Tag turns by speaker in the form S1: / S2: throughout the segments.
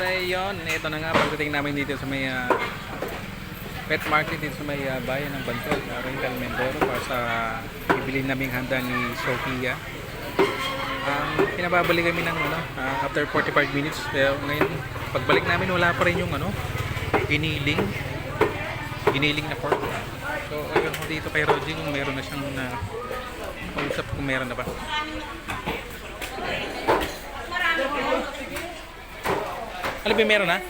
S1: At ay yun, ito na nga pagdating namin dito sa may ah, pet market dito sa may ah, bayan ng Bantol, uh, Rental Mindoro para sa ibili naming handa ni Sophia. Um, pinababalik kami ng ano, ah, after 45 minutes. Pero ngayon, pagbalik namin wala pa rin yung ano, giniling. Giniling na pork. So, ayun ko dito kay Roger kung meron na siyang na kausap kung meron na ba. Ano ba meron na?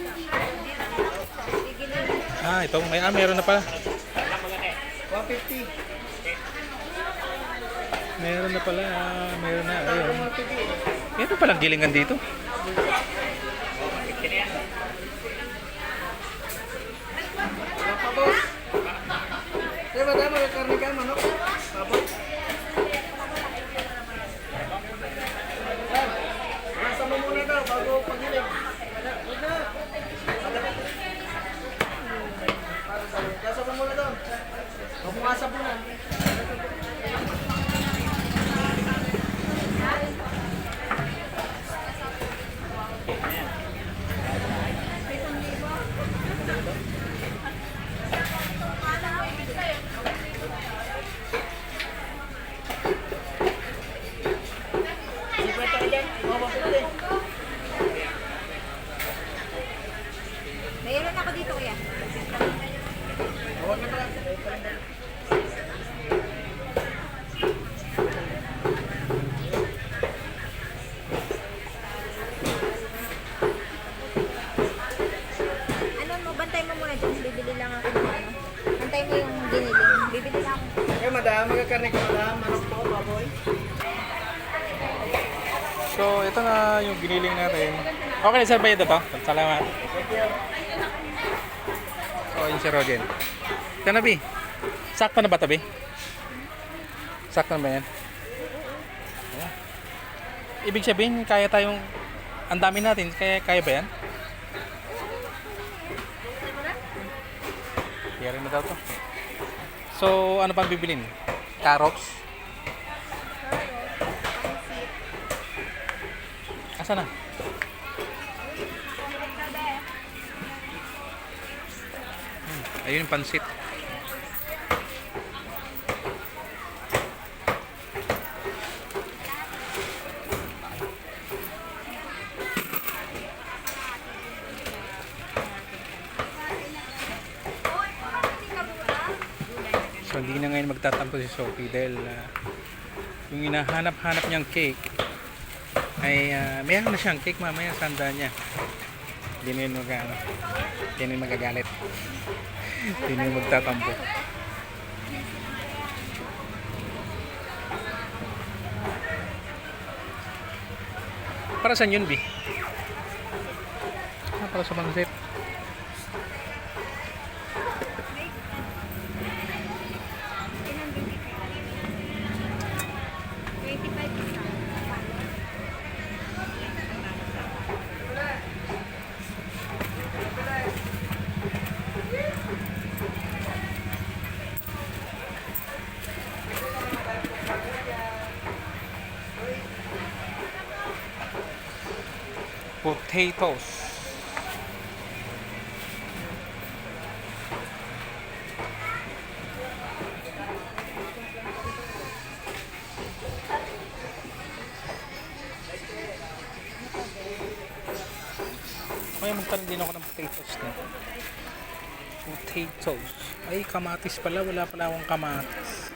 S1: Ah, ito. May, ah, meron na pala.
S2: 150.
S1: Meron na pala. Ah, meron na. Ayun. Meron palang gilingan dito.
S2: Wala pa, boss. Madam, may karne ka, manok. Pabot. Nasa mo muna daw, bago pagiling. Huwag na. Nasa mo muna daw. Huwag mo kasabunan. Sikwenta ka dyan. Mga 150.
S3: Mayroon ako dito kuya.
S2: Huwag na pala.
S3: Ano mo, bantay mo muna dyan. Bibili lang ako ng ano. Bantay mo yung giniling. Bibili lang ako.
S2: Eh, madam, magkakarne ka, madam. Manok po, baboy.
S1: So, ito na yung giniling natin. Okay na sir ba ito to? Salamat.
S2: Thank you.
S1: O, yun si Rogen. Ito na, Bi. Sakto na ba ito, Bi? Sakto na ba yan? Ibig sabihin, kaya tayong... Ang dami natin, kaya, kaya ba yan? Kaya rin na daw to. So, ano pang bibilin? Carrots? Asa na? Hmm, Ayun yung pansit. So hindi na ngayon magtatampo si Sophie dahil ah, yung hinahanap-hanap niyang cake ay uh, mayroon na siyang cake mamaya sa handa niya. Hindi na yun mag, ano, yun magagalit. hindi na yun magtatampo. Para saan yun, Bi? Ah, para sa pansit. Potatoes. Kaya magtanong din ako ng potatoes na. Potatoes. Ay, kamatis pala. Wala pala akong kamatis.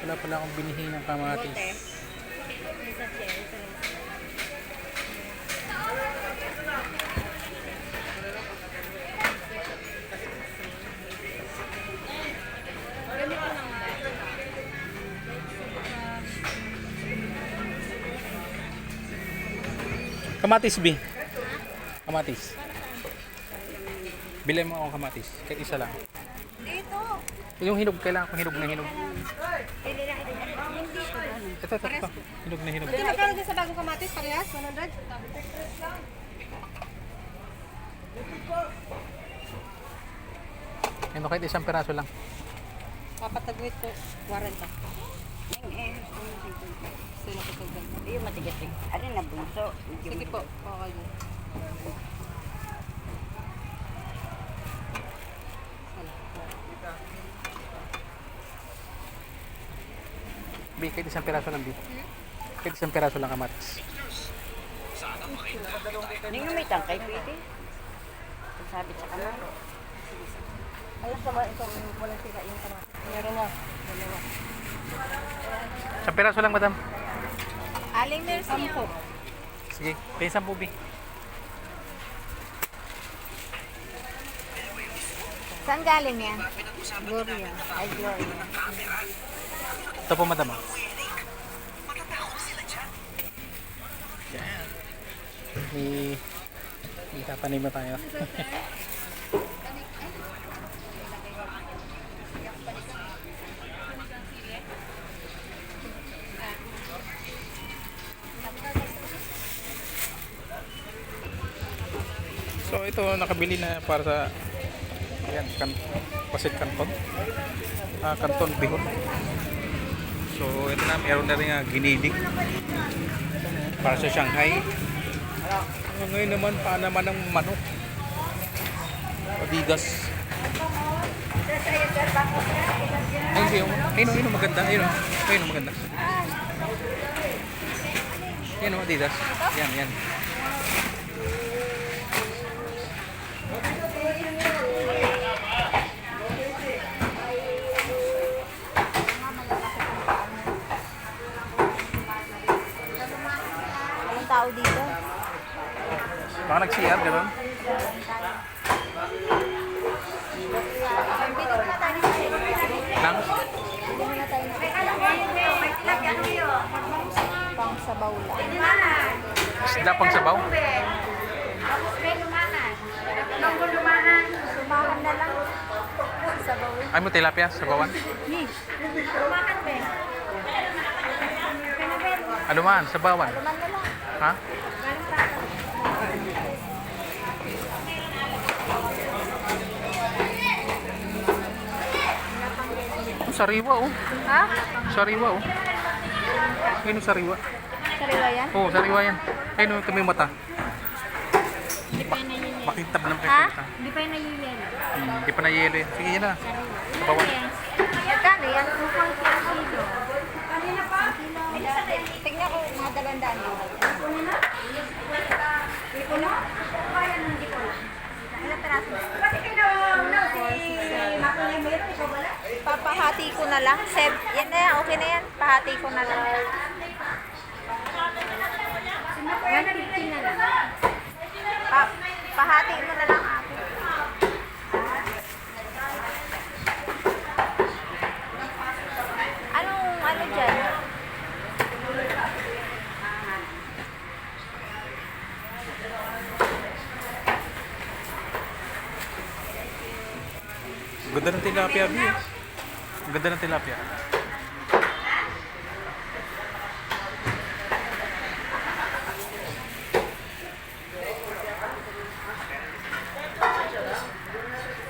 S1: Wala pala akong binihi ng kamatis. Kamatis, B. Kamatis. Bilhin mo akong kamatis. Kahit isa lang.
S3: Dito.
S1: Yung hinog, kailangan kong hinog na hinog.
S3: Ito. Ko.
S1: Ito, ito, ito. Hinog na hinog.
S3: Hindi magkano din sa bagong kamatis? Parehas? 100?
S1: Ano kahit isang peraso lang.
S3: Papatagwit ko. 40.
S4: Iyo matigas-tigas. Ano na bunso? Sige po.
S1: Bi, kahit isang piraso lang, Bi. Kahit isang piraso lang kamatis.
S4: Hindi nga may tangkay pwede. Sabit sa kamay. Alam sa mga itong walang sila yung kamay. Meron na. Dalawa.
S1: Isang piraso lang, madam.
S3: Aling Mercy.
S1: Sige, kaya isang Bi.
S3: Saan galing yan? Gloria. Ay, Gloria.
S1: Ito po, madam. ah. Yan. May, may tatanim na tayo. Ito nakabili na para sa ayan, kan, pasit kanton. Ah, kanton bihon. So ito na meron na rin uh, giniling para sa Shanghai. Ah, ngayon naman pa naman ng manok. Adidas. Ay, hindi. oh. Ayun, ayun, maganda. Ayun, oh. ayun, maganda. Yan o, Adidas. Yan, yan. Nag-CR, gano'n? Nang?
S3: Bili muna tayo ng shake. Pang sabaw lang.
S1: Isda pang sabaw?
S3: Sumahan na lang. Sabaw.
S1: Ay mo tilapia, sabawan? Ano man, sabawan?
S3: Luman na lang.
S1: Ha? Sariwa oh.
S3: Ha?
S1: Sariwa oh. Ayun oh, sariwa.
S3: Sariwa yan?
S1: Oo, oh, sariwa yan. Ayun oh, ito may mata. Makintab lang kayo.
S3: Ha? Hindi pa yung nayiyelo.
S1: Hmm, Hindi pa na yelo. Sige yan na. Sabawan.
S3: Magkano yan? 240 ang kilo. Tignan ko mga dalawang daan. Ilang peraso? Papahati ko na lang. Seb, yan na yan. Okay na yan. Pahati ko na lang. 150 na lang. Pa pahati mo na lang ako. Anong ano dyan?
S1: Ang Ganda ng tilapia, eh. Ang ganda ng tilapia.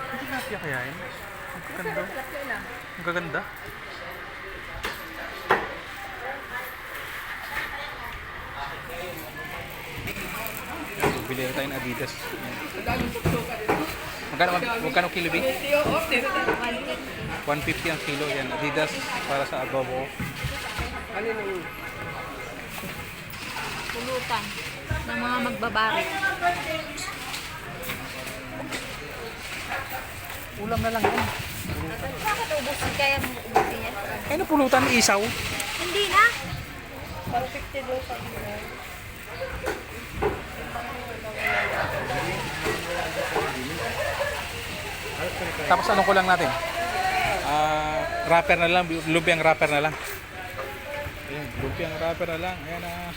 S1: Ang tilapia kaya yun? Ang ganda. Ang gaganda. Bili tayo ng Adidas. Magkano, mag, magkano kilo, Bi? 150 ang kilo yan. Adidas para sa adobo.
S3: Pulutan ng mga magbabarik.
S1: Ulam na lang yan.
S3: Bakit ubusin kaya mo ubusin yan?
S1: Ay, napulutan ni isaw.
S3: Hindi na.
S1: Tapos ano ko lang natin? Ah, wrapper na lang, lumpiang wrapper na lang. Ayan, lumpiang wrapper na lang. Ayan na.